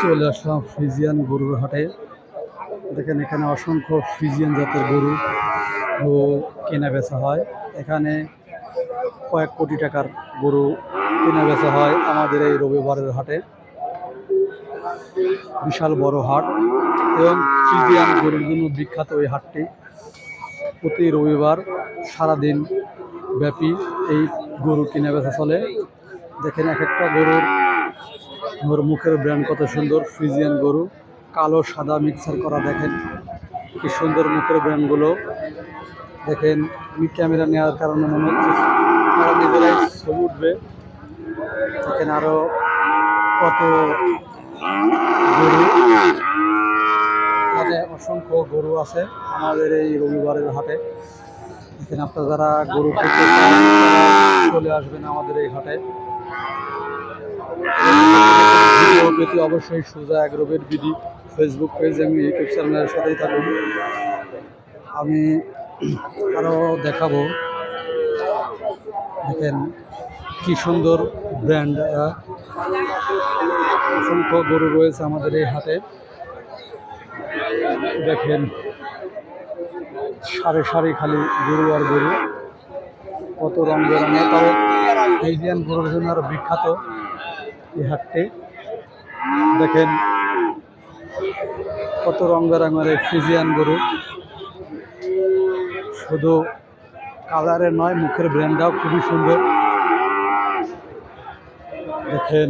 চলে আসলাম ফ্রিজিয়ান গরুর হাটে। দেখেন, এখানে অসংখ্য ফ্রিজিয়ান জাতের গরু ও কেনা বেচা হয়। এখানে কয়েক কোটি টাকার গরু কেনা বেচা হয় আমাদের এই রবিবারের হাটে। বিশাল বড় হাট এবং ফ্রিজিয়ান গরুর জন্য বিখ্যাত এই হাটটি। প্রতি রবিবার সারাদিন ব্যাপী এই গরু কেনা বেচা চলে। দেখেন, এক একটা গরুর ওর মুখের ব্র্যান্ড কত সুন্দর ফ্রিজিয়ান গরু, কালো, সাদা মিক্সার করা দেখেন, কি সুন্দর মুখের ব্র্যান্ডগুলো দেখেন ক্যামেরা নেওয়ার কারণে মনে হচ্ছে তারা নিজেরাই ছবি উঠবে। দেখেন আরও কত গরু। এখানে অসংখ্য গরু আছে আমাদের এই রবিবারের হাটে। এখানে আপনারা যারা গরু চলে আসবেন আমাদের এই হাটে। ভিডিও পেতে অবশ্যই সোজা অ্যাগ্রোভেট বিডি ফেসবুক পেজ এবং ইউটিউব চ্যানেলের সাথেই থাকুন। আমি আরও দেখাবো। দেখেন, কি সুন্দর ব্র্যান্ড অসংখ্য গরু রয়েছে আমাদের এই হাটে। দেখেন, সারি সারি খালি গরু আর গরু। কত রং বেরঙের, তবে ফ্রিজিয়ান গরুর জন্য আরও বিখ্যাত এই হাটটি। দেখেন কত রং বেরঙের এই ফ্রিজিয়ান গরু। শুধু কালারের নয়, মুখের ব্র্যান্ডটাও খুবই সুন্দর। দেখেন,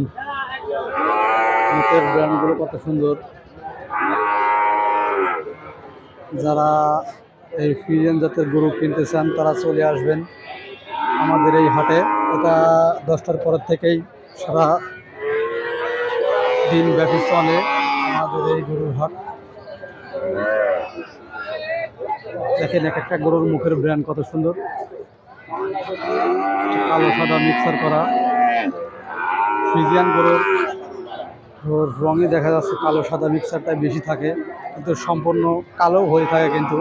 মুখের ব্র্যান্ডগুলো কত সুন্দর। যারা এই ফিজিয়ান জাতের গরু কিনতে চান, তারা চলে আসবেন আমাদের এই হাটে। এটা দশটার পরের থেকেই সারা দিন ব্যাপী চলে আমাদের এই গরুর হাট। দেখেন এক একটা গরুর মুখের ব্র্যান্ড কত সুন্দর। কালো, সাদা মিক্সার করা। ফ্রিজিয়ান গরুর ওর রঙে দেখা যাচ্ছে কালো, সাদা মিক্সারটাই বেশি থাকে। কিন্তু সম্পূর্ণ কালো হয়ে থাকে কিন্তু।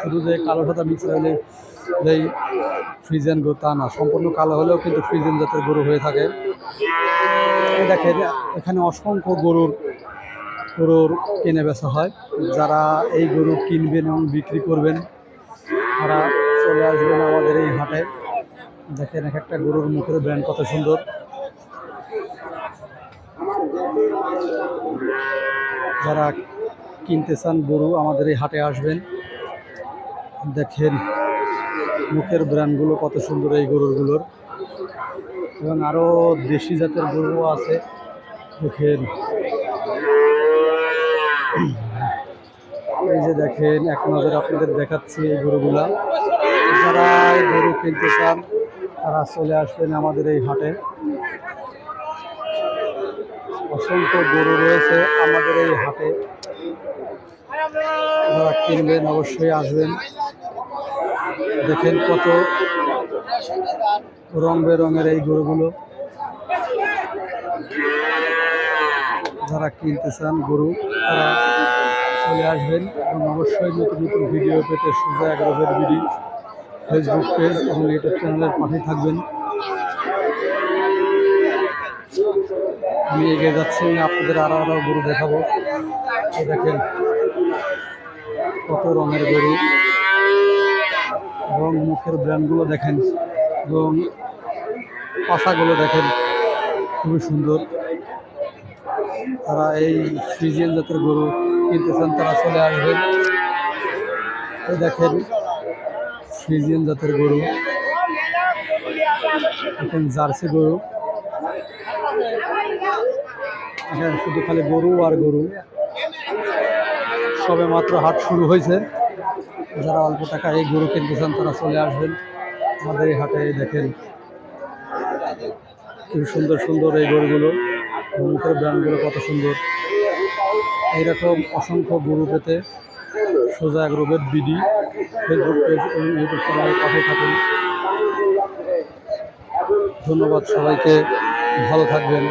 শুধু যে কালো, সাদা মিক্সার হলে এই ফ্রিজেন গরু তা না। সম্পূর্ণ কালো হলেও কিন্তু ফ্রিজেন জাতের গরু হয়ে থাকে। দেখেন, এখানে অসংখ্য গরুর গরুর কেনে বেচা হয়। যারা এই গরু কিনবেন এবং বিক্রি করবেন, তারা চলে আসবেন আমাদের এই হাটে। দেখেন, এক একটা গরুর মুখের ব্র্যান্ড কত সুন্দর। যারা কিনতে চান গরু আমাদের এই হাটে আসবেন। দেখেন মুখের ব্র্যান্ডগুলো কত সুন্দর এই গরুরগুলোর। এবং আরও দেশি জাতের গরুও আছে দেখেন। এই যে দেখেন, এক নজর আপনাদের দেখাচ্ছি এই গরুগুলা। যারা গরু কিনতে চান, তারা চলে আসবেন আমাদের এই হাটে। অসংখ্য গরু রয়েছে আমাদের এই হাটে। যারা কিনবেন, অবশ্যই আসবেন। দেখেন কত রং বেরঙের এই গরুগুলো। যারা কিনতে চান গরু, তারা চলে আসবেন এবং অবশ্যই নতুন নতুন ভিডিও পেতে সোজা এগারোভের ভিডিও ফেসবুক পেজ এবং ইউটিউব চ্যানেলের পাশে থাকবেন। আমি এগিয়ে যাচ্ছি, আপনাদের আরও আরও গরু দেখাবো। দেখেন কত রঙের গরু এবং মুখের ব্র্যান্ডগুলো দেখেন এবং পাশাগুলো দেখেন খুবই সুন্দর। তারা এই ফ্রিজিয়ান জাতের গরু কিনতে চান তারা চলে আসবেন। এই দেখেন ফ্রিজিয়ান জাতের গরু, এখন জার্সি গরু। এখানে শুধু খালি গরু আর গরু। সবে মাত্র হাট শুরু হয়েছে। যারা অল্প টাকা এই গরু কিনতে চান, তারা চলে আসবেন। আমাদের এই হাটে দেখেন খুব সুন্দর সুন্দর এই গরুগুলো। মুখের ব্র্যান্ডগুলো কত সুন্দর। এইরকম অসংখ্য গরু পেতে সোজা গ্রুপের বিডি। ফেসবুক পেজ এবং ইউটিউব চ্যানেলের পাশে থাকুন। ধন্যবাদ সবাইকে। ভালো থাকবেন।